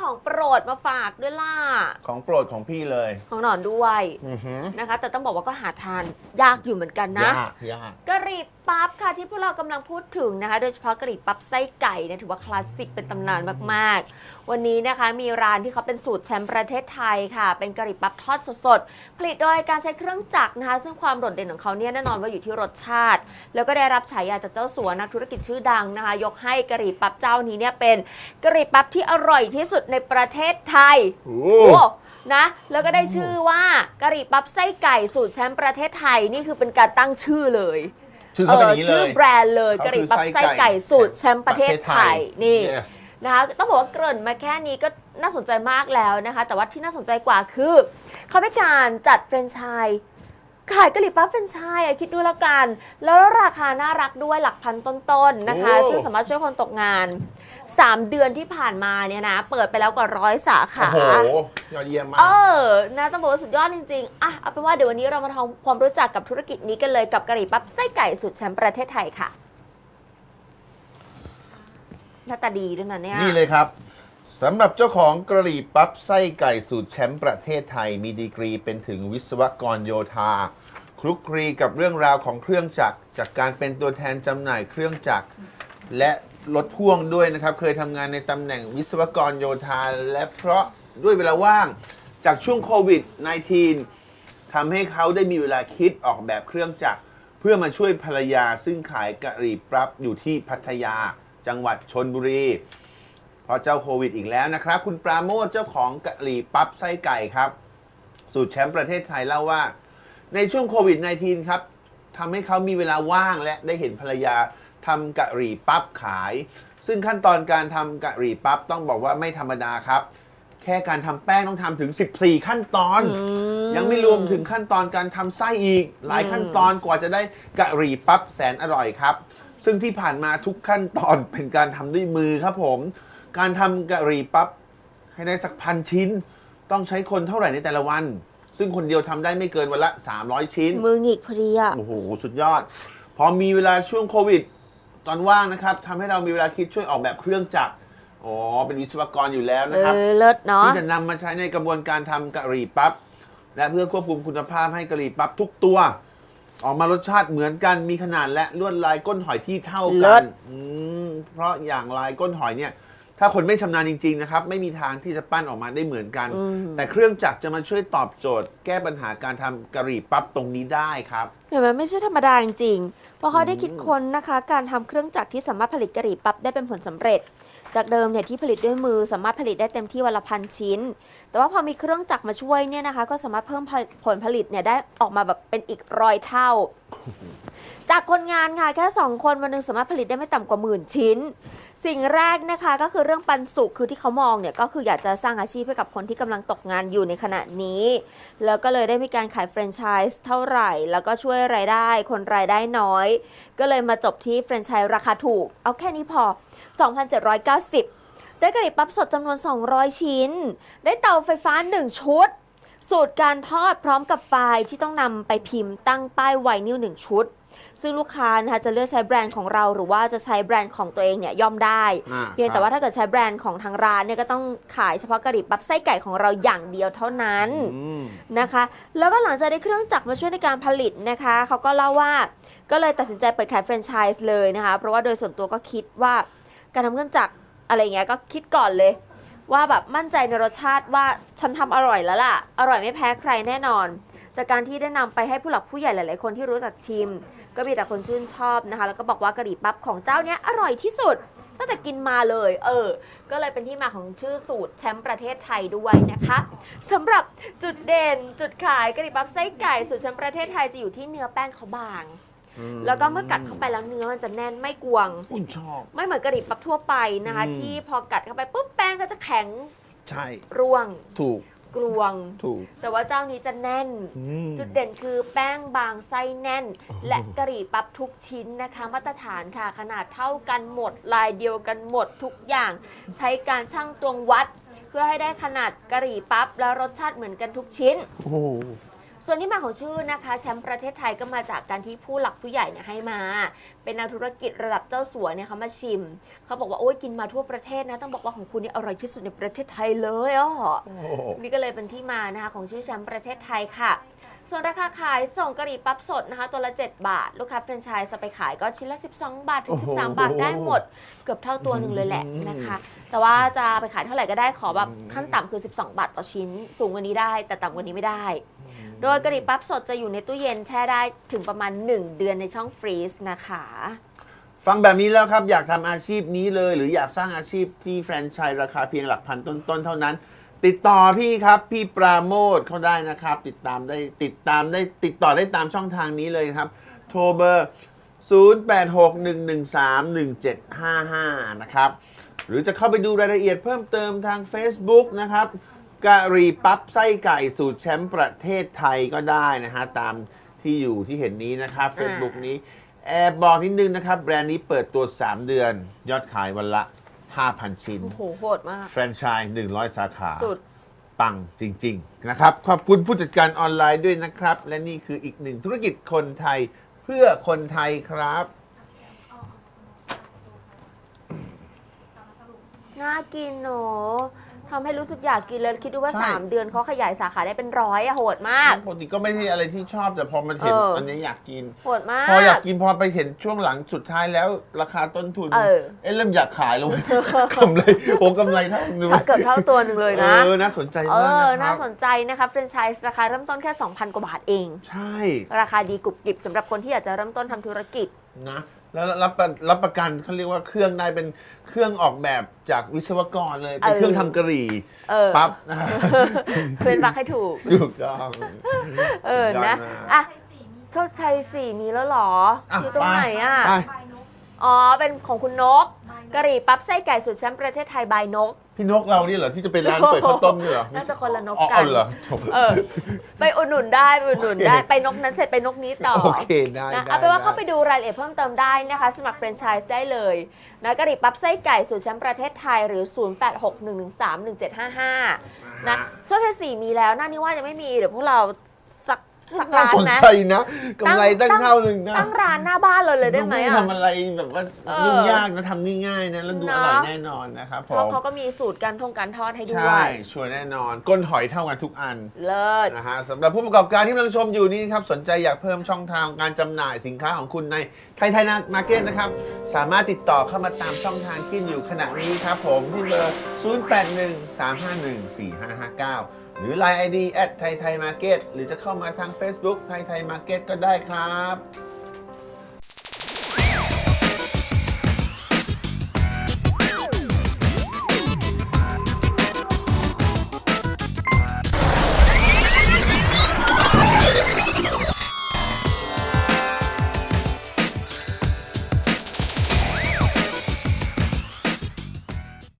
ของโปรดมาฝากด้วยล่ะ ของโปรดของพี่เลยของหนอนด้วยอือหือนะคะ แต่ต้องบอกว่าก็หาทานยากอยู่เหมือนกันนะ ยากยากกะหรี่ปั๊บค่ะที่พวกเรากำลังพูดถึงนะคะ โดยเฉพาะกะหรี่ปั๊บไส้ไก่เนี่ยถือว่าคลาสสิกเป็นตำนานมากๆ วันนี้นะคะมีร้านที่เขาเป็นสูตรแชมป์ประเทศไทยค่ะ เป็นกะหรี่ปั๊บทอดสดๆผลิตโดยการใช้เครื่องจักรนะคะ ซึ่งความโดดเด่นของเขาเนี่ยแน่นอนว่าอยู่ที่รสชาติ แล้วก็ได้รับฉายาจากเจ้าสัวนักธุรกิจชื่อดังนะคะ ยกให้กะหรี่ปั๊บเจ้านี้เนี่ยเป็นกะหรี่ปั๊บที่อร่อยที่สุดในประเทศไทยโอ้โอ้นะ แล้วก็ได้ชื่อว่ากะหรี่ปั๊บไส้ไก่สูตรแชมป์ประเทศไทยนี่คือเป็นการตั้งชื่อเลยชื่อเขาเป็นอย่างนี้ชื่เลอยแบรนด์เลยเขากะหรี่ปั๊บคือไส้ไส้ไก่ไก่สูตรแชมป์ประเทศไทยนี่ Yes นะคะต้องบอกว่าเกริ่นมาแค่นี้ก็น่าสนใจมากแล้วนะคะ แต่ว่าที่น่าสนใจกว่าคือเขาเป็นการจัดแฟรนไชส์ขายกะหรี่ปั๊บแฟรนไชส์อะคิดดูแล้วกัน แล้วราคาน่ารักด้วยหลักพันต้นๆนะคะโอ้ซึ่งสามารถช่วยคนตกงาน 3 เดือนที่ผ่านมาเนี่ยนะ เปิดไปแล้วกว่าร้อยสาขา โอ้โหยอดเยี่ยมมาก เออ นะต้องบอกว่าสุดยอดจริงๆ อะ เอาเป็นว่าเดี๋ยววันนี้เรามาทำความรู้จักกับธุรกิจนี้กันเลยกับกะหรี่ปั๊บไส้ไก่สุดแชมป์ประเทศไทยค่ะ หน้าตาดีด้วยนะเนี่ย นี่เลยครับสำหรับเจ้าของกระหรี่ปั๊บไส้ไก่สูตรแชมป์ประเทศไทย มีดีกรีเป็นถึงวิศวกรโยธา คลุกคลีกับเรื่องราวของเครื่องจักร จากการเป็นตัวแทนจำหน่ายเครื่องจักร และ รถพ่วงด้วยนะครับ เคยทำงานในตำแหน่งวิศวกรโยธา และเพราะด้วยเวลาว่างจากช่วงโควิด -19 ทำให้เขาได้มีเวลาคิดออกแบบเครื่องจักร เพื่อมาช่วยภรรยาซึ่งขายกะหรี่ปั๊บอยู่ที่พัทยา จังหวัดชนบุรีเพราะเจ้าโควิดอีกแล้วนะครับ คุณปราโมทเจ้าของกะหรี่ปั๊บไส้ไก่ครับ สูตรแชมป์ประเทศไทยเล่าว่า ในช่วงโควิด -19 ครับทำให้เขามีเวลาว่างและได้เห็นภรรยา ทำกะหรี่ปั๊บขาย ซึ่งขั้นตอนการทำกะหรี่ปั๊บต้องบอกว่าไม่ธรรมดาครับ แค่การทำแป้งต้องทำถึง 14 ขั้นตอนอืมยังไม่รวมถึงขั้นตอนการทำไส้อีก หลายขั้นตอนกว่าจะได้กะหรี่ปั๊บแสนอร่อยครับ ซึ่งที่ผ่านมาทุกขั้นตอนเป็นการทำด้วยมือครับผม การทำกะหรี่ปั๊บให้ได้สักพันชิ้น ต้องใช้คนเท่าไหร่ในแต่ละวัน ซึ่งคนเดียวทำได้ไม่เกินวันละ 300 ชิ้น มือหงิกพอดีอะโอ้โห สุดยอด พอมีเวลาช่วงโควิด ตอนว่างนะครับทำให้เรามีเวลาคิดช่วยออกแบบเครื่องจักรอ๋อเป็นวิศวกรอยู่แล้วเอนะครับ อเลิศเนาะ ที่จะนำมาใช้ในกระบวนการทำกะหรี่ปั๊บและเพื่อควบคุมคุณภาพให้กะหรี่ปั๊บทุกตัว ออกมารสชาติเหมือนกันมีขนาดและลวดลายก้นหอยที่เท่าเลิกันศ อืมเพราะอย่างลายก้นหอยเนี่ย ถ้าคนไม่ชำนาญจริงๆนะครับไม่มีทางที่จะปั้นออกมาได้เหมือนกันอืมแต่เครื่องจักรจะมาช่วยตอบโจทย์ แก้ปัญหาการทำกะหรี่ปั๊บตรงนี้ได้ครับ เห็นไหมไม่ใช่ธรรมดาจริงๆเพราะเขาได้คิดค้นนะคะ การทำเครื่องจักรที่สามารถผลิตกะหรี่ปั๊บได้เป็นผลสำเร็จ จากเดิมเนี่ยที่ผลิตด้วยมือสามารถผลิตได้เต็มที่วันละพันชิ้น แต่ว่าพอมีเครื่องจักรมาช่วยเนี่ยนะคะ ก็สามารถเพิ่มผลผลิตเนี่ยได้ออกมาแบบเป็นอีกร้อยเท่า จากคนงานค่ะแค่ 2 คนวันหนึงสามารถผลิตได้ไม่ต่ำกว่าหมื่นชิ้น สิ่งแรกนะคะก็คือเรื่องปันสุขคือที่เขามองเนี่ยก็คืออยากจะสร้างอาชีพให้กับคนที่กำลังตกงานอยู่ในขณะนี้ แล้วก็เลยได้มีการขายแฟรนไชส์เท่าไหร่ แล้วก็ช่วยรายได้คนรายได้น้อย ก็เลยมาจบที่แฟรนไชส์ราคาถูก เอาแค่นี้พอ 2,790 ได้กระดิ่ปั๊บสดจำนวน 200 ชิ้น ได้เตาไฟฟ้า 1 ชุด สูตรการทอดพร้อมกับไฟล์ที่ต้องนำไปพิมพ์ตั้งป้ายไวนิล1ชุด ซึ่งลูกค้านะคะจะเลือกใช้แบรนด์ของเรา หรือว่าจะใช้แบรนด์ของตัวเองเนี่ยย่อมได้ อ่าเพียงแต่ว่าถ้าเกิดใช้แบรนด์ของทางร้านเนี่ยก็ต้องขายเฉพาะกะหรี่ปั๊บไส้ไก่ของเราอย่างเดียวเท่านั้น อืม นะคะ แล้วก็หลังจากได้เครื่องจักรมาช่วยในการผลิตนะคะ เขาก็เล่าว่า ก็เลยตัดสินใจเปิดขายแฟรนไชส์เลยนะคะ เพราะว่าโดยส่วนตัวก็คิดว่าการทำเครื่องจักรอะไรเงี้ยก็คิดก่อนเลย ว่าแบบมั่นใจในรสชาติว่าฉันทำอร่อยแล้วล่ะ อร่อยไม่แพ้ใครแน่นอน จากการที่ได้นำไปให้ผู้หลักผู้ใหญ่หลาย ๆ คนที่รู้จักชิม ก็มีแต่คนชื่นชอบนะคะ แล้วก็บอกว่ากะหรี่ปั๊บของเจ้าเนี้ยอร่อยที่สุดตั้งแต่กินมาเลย เออ ก็เลยเป็นที่มาของชื่อสูตรแชมป์ประเทศไทยด้วยนะคะสำหรับจุดเด่นจุดขายกะหรี่ปั๊บไส้ไก่สูตรแชมป์ประเทศไทยจะอยู่ที่เนื้อแป้งเขาบาง แล้วก็เมื่อกัดเข้าไปแล้วเนื้อมันจะแน่นไม่กวง อุ้ยชอบ ไม่เหมือนกะหรี่ปั๊บทั่วไปนะคะ อืม ที่พอกัดเข้าไปปุ๊บแป้งก็จะแข็งใช่ร่วง ถูก กลวง ถูก แต่ว่าเจ้านี้จะแน่น อืม จุดเด่นคือแป้งบางไส้แน่น โอ้โห และกะหรี่ปั๊บทุกชิ้นนะคะ มาตรฐานค่ะ ขนาดเท่ากันหมด ลายเดียวกันหมดทุกอย่าง ใช้การชั่งตวงวัด เพื่อให้ได้ขนาดกะหรี่ปั๊บและรสชาติเหมือนกันทุกชิ้น โอ้โห ส่วนที่มาของชื่อนะคะ แชมป์ประเทศไทยก็มาจากการที่ผู้หลักผู้ใหญ่เนี่ยให้มา เป็นนักธุรกิจระดับเจ้าสัวเนี่ยเขามาชิม เขาบอกว่าโอ้ยกินมาทั่วประเทศนะต้องบอกว่าของคุณนี่อร่อยที่สุดในประเทศไทยเลยอะโอ้โหนี่ก็เลยเป็นที่มานะคะของชื่อแชมป์ประเทศไทยค่ะส่วนราคาขายส่งกะหรี่ปั๊บสดนะคะ ตัวละ 7 บาท ลูกค้าแฟรนไชส์จะไปขายก็ชิ้นละ 12 บาท ถึง 13 บาทได้หมด เกือบเท่าตัวหนึ่งเลยแหละนะคะ แต่ว่าจะไปขายเท่าไหร่ก็ได้ขอแบบขั้นต่ำคือ 12 บาทต่อชิ้น สูงกว่านี้ได้ แต่ต่ำกว่านี้ไม่ได้ โดยกะหรี่ปั๊บสดจะอยู่ในตู้เย็นแช่ได้ถึงประมาณ 1 เดือนในช่องฟรีซนะคะ ฟังแบบนี้แล้วครับ อยากทำอาชีพนี้เลย หรืออยากสร้างอาชีพที่แฟรนไชส์ราคาเพียงหลักพันต้นๆเท่านั้น ติดต่อพี่ครับ พี่ปราโมทเขาได้นะครับ ติดตามได้ติดตามได้ติดต่อได้ตามช่องทางนี้เลยครับ โทรเบอร์ 0861131755 นะครับ หรือจะเข้าไปดูรายละเอียดเพิ่มเติมทาง Facebook นะครับ กะหรี่ปั๊บไส้ไก่สูตรแชมป์ประเทศไทยก็ได้นะฮะ ตามที่อยู่ที่เห็นนี้นะครับ Facebook นี้แอบบอกนิดนึงนะครับ แบรนด์นี้เปิดตัว 3 เดือน ยอดขายวันละ 5,000 ชิ้น โอ้โหโหดมาก แฟรนไชส์100 สาขา สุด ปังจริง ๆ นะครับ ขอบคุณผู้จัดการออนไลน์ด้วยนะครับ และนี่คืออีกหนึ่งธุรกิจคนไทยเพื่อคนไทยครับ น่ากินเนอะ ทำให้รู้สึกอยากกินเลยคิดดูว่า ใช่ 3 เดือนเขาขยายสาขาได้เป็นร้อยอะโหดมาก ปกติก็ไม่ใช่อะไรที่ชอบแต่พอมาเห็นเอออั อันนี้อยากกิน โหดมาก พออยากกินพอไปเห็นช่วงหลังสุดท้ายแล้วราคาต้นทุนเออเอ๊ะเริ่มอยากขายแล้วกำไรโอ้กำไรเท่านึงเกือบเท่าตัวหนึ่งเลยนะ เออน่าสนใจเอมากอ นะคน่ารับสนใจนะคะแฟรนไชส์ราคาเริ่มต้นแค่ 2,000 กว่าบาทเอง ใช่ราคาดีกรุบกริบสำหรับคนที่อยากจะเริ่มต้นทำธุรกิจ นะ แล้วรับประรับประกันเขาเรียกว่าเครื่องได้เป็นเครื่องออกแบบจากวิศวกรเลย เป็นเออเครื่องทำกะหรี่เออ ปั๊บนะฮะเป็นรักให้ถูก ถูกต้องเออ สุดยนะ มาก อะ โชคชัยสี่มีแล้วเหรอ อะอยู่ตรงไหนอะ ไป อ๋อ เป็นของคุณนกกะหรี่ปั๊บไส้ไก่สุดแชมป์ประเทศไทยบายนก พี่นกเรานี่เหรอที่จะไปร้านเปิดข้าวต้มนี่เหรอน่าจะคนละนกอ๋อกัเอานเหรอจบเออไปอุดหนุนได้ไปอุดหนุนได้โอเคไปนกนั้นเสร็จไปนกนี้ต่อโอเคได้นะได้เอาเป็นว่าได้เข้าไปดูรายละเอียดเพิ่มเติมได้นะคะ สมัครแฟรนไชส์ได้เลยนะกะหรี่ปั๊บไส้ไก่สูตรแชมป์ประเทศไทยหรือ 0861131755นะช่วงเทสี่มีแล้วหน้านี้ว่ายังไม่มีเดี๋ยวพวกเรา สักสักน่าร้านสนไหม ใจนะกำไรตั้งเท่าหนึ่งนะตั้งร้านหน้าบ้านเลยเลยได้ไหมไม่อะ ทำอะไรแบบว่าเออ ยุ่งยากนะทำง่ายๆนะแล้วดูอเนอะร่อยแน่นอนนะครับผเพราะมเขาก็มีสูตรการทงการทอดให้ด้วใช่ย ชัวร์แน่นอน ก้นหอยเท่ากันทุกอัน เลิศ นะฮะสำหรับผู้ประกอบการที่กำลังชมอยู่นี่ครับ สนใจอยากเพิ่มช่องทางการจำหน่ายสินค้าของคุณในไทยไทยนามาร์เก็ตนะครับ สามารถติดต่อเข้ามาตามช่องทางที่อยู่ขณะนี้ครับผมที่เบอร์ 0813514559 หรือ Line ID แอดไทยไทยมาร์เก็ตหรือจะเข้ามาทาง Facebook ไทยไทยมาร์เก็ตก็ได้ครับ